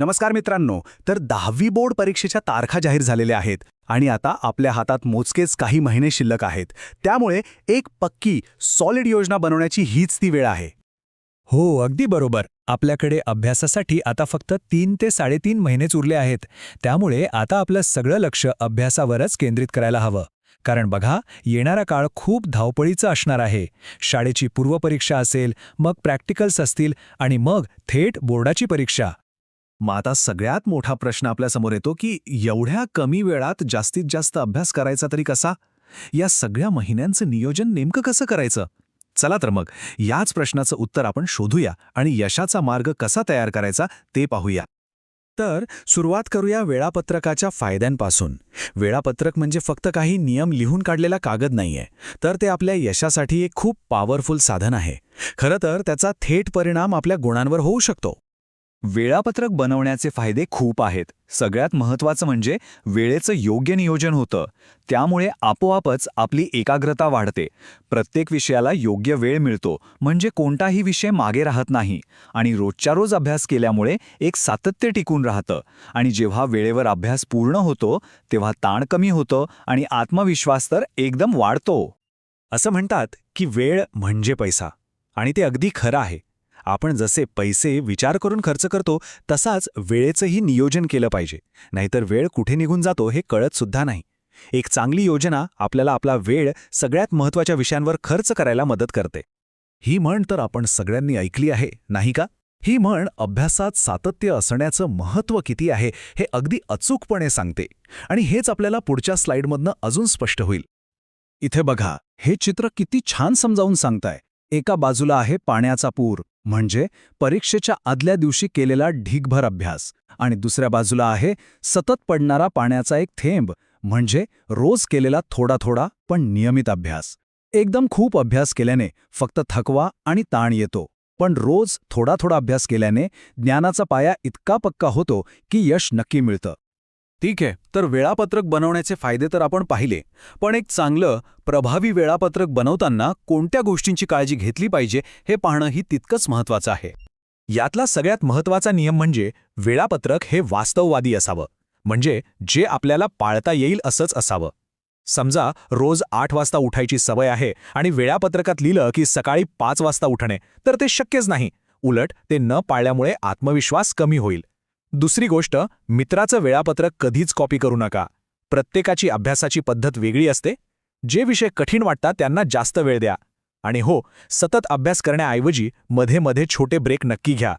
नमस्कार मित्रांनो तर दहावी बोर्ड परीक्षेच्या तारखा जाहीर झालेल्या आहेत आणि आता आपल्या हातात मोजकेच काही महिने शिल्लक आहेत. त्यामुळे एक पक्की सॉलिड योजना बनवण्याची हीच ती वेळ आहे. हो अगदी बरोबर. आपल्याकडे अभ्यासासाठी आता फक्त तीन ते साडेतीन महिनेच उरले आहेत. त्यामुळे आता आपलं सगळं लक्ष अभ्यासावरच केंद्रित करायला हवं. कारण बघा येणारा काळ खूप धावपळीचा असणार आहे. शाळेची पूर्वपरीक्षा असेल मग प्रॅक्टिकल्स असतील आणि मग थेट बोर्डाची परीक्षा. मग आता सगळ्यात मोठा प्रश्न आपल्यासमोर येतो की एवढ्या कमी वेळात जास्तीत जास्त अभ्यास करायचा तरी कसा? या सगळ्या महिन्यांचं नियोजन नेमकं कसं करायचं? चला तर मग याच प्रश्नाचं उत्तर आपण शोधूया आणि यशाचा मार्ग कसा तयार करायचा ते पाहूया. तर सुरुवात करूया वेळापत्रकाच्या फायद्यांपासून. वेळापत्रक म्हणजे फक्त काही नियम लिहून काढलेला कागद नाहीये तर ते आपल्या यशासाठी एक खूप पॉवरफुल साधन आहे. खरं तर त्याचा थेट परिणाम आपल्या गुणांवर होऊ शकतो. वेळापत्रक बनवण्याचे फायदे खूप आहेत. सगळ्यात महत्त्वाचं म्हणजे वेळेचं योग्य नियोजन होतं. त्यामुळे आपोआपच आपली एकाग्रता वाढते. प्रत्येक विषयाला योग्य वेळ मिळतो. म्हणजे कोणताही विषय मागे राहत नाही. आणि रोजच्या रोज अभ्यास केल्यामुळे एक सातत्य टिकून राहतं. आणि जेव्हा वेळेवर अभ्यास पूर्ण होतो तेव्हा ताण कमी होतं आणि आत्मविश्वास तर एकदम वाढतो. असं म्हणतात की वेळ म्हणजे पैसा. आणि ते अगदी खरं आहे. आपण जसे पैसे विचार करून खर्च करतो तसाच वेळेचंही नियोजन केलं पाहिजे. नाहीतर वेळ कुठे निघून जातो हे कळत सुद्धा नाही. एक चांगली योजना आपल्याला आपला वेळ सगळ्यात महत्त्वाच्या विषयांवर खर्च करायला मदत करते. ही म्हण तर आपण सगळ्यांनी ऐकली आहे नाही का? ही म्हण अभ्यासात सातत्य असण्याचं महत्त्व किती आहे हे अगदी अचूकपणे सांगते. आणि हेच आपल्याला पुढच्या स्लाइडमधनं अजून स्पष्ट होईल. इथे बघा हे चित्र किती छान समजावून सांगताय. एका बाजूला आहे पाण्याचा पूर. म्हणजे परीक्षेच्या आदल्या दिवशी केलेला ढीगभर अभ्यास. आणि दुसऱ्या बाजूला आहे सतत पडणारा पाण्याचा एक थेंब म्हणजे रोज केलेला थोडा थोडा पण नियमित अभ्यास. एकदम खूप अभ्यास केल्याने फक्त थकवा आणि ताण येतो. पण रोज थोडा थोडा अभ्यास केल्याने ज्ञानाचा पाया इतका पक्का होतो की यश नक्की मिळतं. ठीक आहे तर वेळापत्रक बनवण्याचे फायदे तर आपण पाहिले पण एक चांगलं प्रभावी वेळापत्रक बनवताना कोणत्या गोष्टींची काळजी घेतली पाहिजे हे पाहणंही तितकंच महत्वाचं आहे. यातला सगळ्यात महत्त्वाचा नियम म्हणजे वेळापत्रक हे वास्तववादी असावं म्हणजे जे आपल्याला पाळता येईल असंच असावं. समजा रोज आठ वाजता उठायची सवय आहे आणि वेळापत्रकात लिहिलं की सकाळी पाच वाजता उठणे तर ते शक्यच नाही उलट ते न पाळल्यामुळे आत्मविश्वास कमी होईल. दुसरी गोष्ट मित्राचं वेळापत्रक कधीच कॉपी करू नका. प्रत्येकाची अभ्यासाची पद्धत वेगळी असते. जे विषय कठीण वाटतात त्यांना जास्त वेळ द्या. आणि हो सतत अभ्यास करण्याऐवजी मध्ये मध्ये छोटे ब्रेक नक्की घ्या.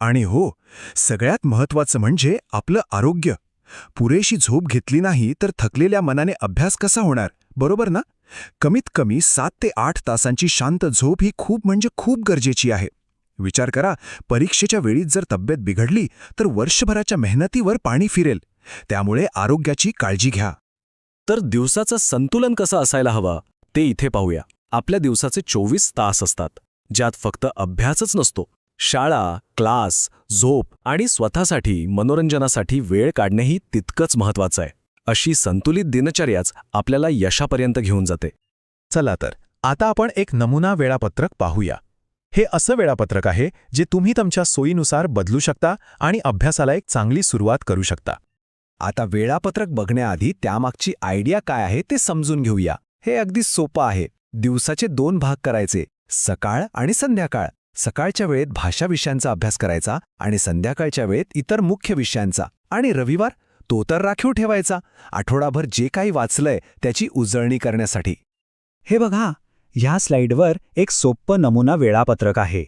आणि हो सगळ्यात महत्वाचं म्हणजे आपलं आरोग्य. पुरेशी झोप घेतली नाही तर थकलेल्या मनाने अभ्यास कसा होणार बरोबर ना? कमीत कमी सात ते आठ तासांची शांत झोप ही खूप म्हणजे खूप गरजेची आहे. विचार करा परीक्षेच्या वेळीच जर तब्येत बिघडली तर वर्षभराच्या मेहनतीवर पाणी फिरेल. त्यामुळे आरोग्याची काळजी घ्या. तर दिवसाचं संतुलन कसं असायला हवं ते इथे पाहूया. आपल्या दिवसाचे चोवीस तास असतात ज्यात फक्त अभ्यासच नसतो. शाळा क्लास झोप आणि स्वतःसाठी मनोरंजनासाठी वेळ काढणेही तितकंच महत्वाचं आहे. अशी संतुलित दिनचर्याच आपल्याला यशापर्यंत घेऊन जाते. चला तर आता आपण एक नमुना वेळापत्रक पाहूया. हे असं वेळापत्रक आहे जे तुम्ही तुमच्या सोयीनुसार बदलू शकता आणि अभ्यासाला एक चांगली सुरुवात करू शकता. आता वेळापत्रक बघण्याआधी त्यामागची आयडिया काय आहे ते समजून घेऊया. हे अगदी सोपं आहे. दिवसाचे दोन भाग करायचे. सकाळ आणि संध्याकाळ. सकाळच्या वेळेत भाषा विषयांचा अभ्यास करायचा आणि संध्याकाळच्या वेळेत इतर मुख्य विषयांचा. आणि रविवार तो तर राखीव ठेवायचा. आठवडाभर जे काही वाचलंय त्याची उजळणी करण्यासाठी. हे बघा. ह्या स्लाइडवर एक सोप्पं नमुना वेळापत्रक आहे.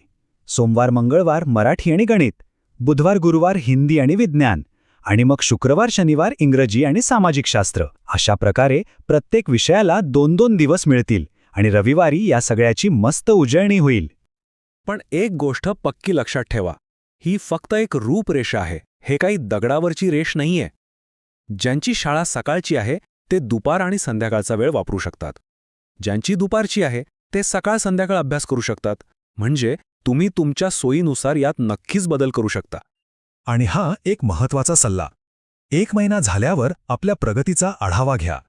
सोमवार मंगळवार मराठी आणि गणित बुधवार गुरुवार हिंदी आणि विज्ञान आणि मग शुक्रवार शनिवार इंग्रजी आणि सामाजिक शास्त्र अशा प्रकारे प्रत्येक विषयाला दोन दोन दिवस मिळतील आणि रविवारी या सगळ्याची मस्त उजळणी होईल. पण एक गोष्ट पक्की लक्षात ठेवा ही फक्त एक रूपरेषा आहे हे काही दगडावरची रेष नाहीये. ज्यांची शाळा सकाळची आहे ते दुपार आणि संध्याकाळचा वेळ वापरू शकतात. ज्यांची दुपारची आहे ते सकाळ संध्याकाळ अभ्यास करू शकतात. म्हणजे तुम्ही तुमच्या सोयीनुसार यात नक्कीच बदल करू शकता. आणि हा एक महत्त्वाचा सल्ला. एक महिना झाल्यावर आपल्या प्रगतीचा आढावा घ्या.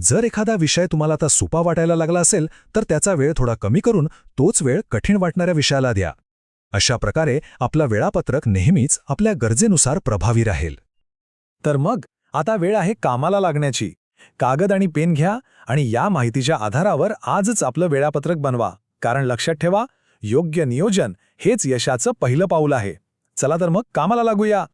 जर एखादा विषय तुम्हाला आता सोपा वाटायला लागला असेल तर त्याचा वेळ थोडा कमी करून तोच वेळ कठीण वाटणाऱ्या विषयाला द्या. अशा प्रकारे आपलं वेळापत्रक नेहमीच आपल्या गरजेनुसार प्रभावी राहील. तर मग आता वेळ आहे कामाला लागण्याची. कागद आणि पेन घ्या आणि या माहितीच्या आधारावर आजच आपलं वेळापत्रक बनवा. कारण लक्षात ठेवा योग्य नियोजन हेच यशाचं पहिलं पाऊल आहे. चला तर मग कामाला लागूया.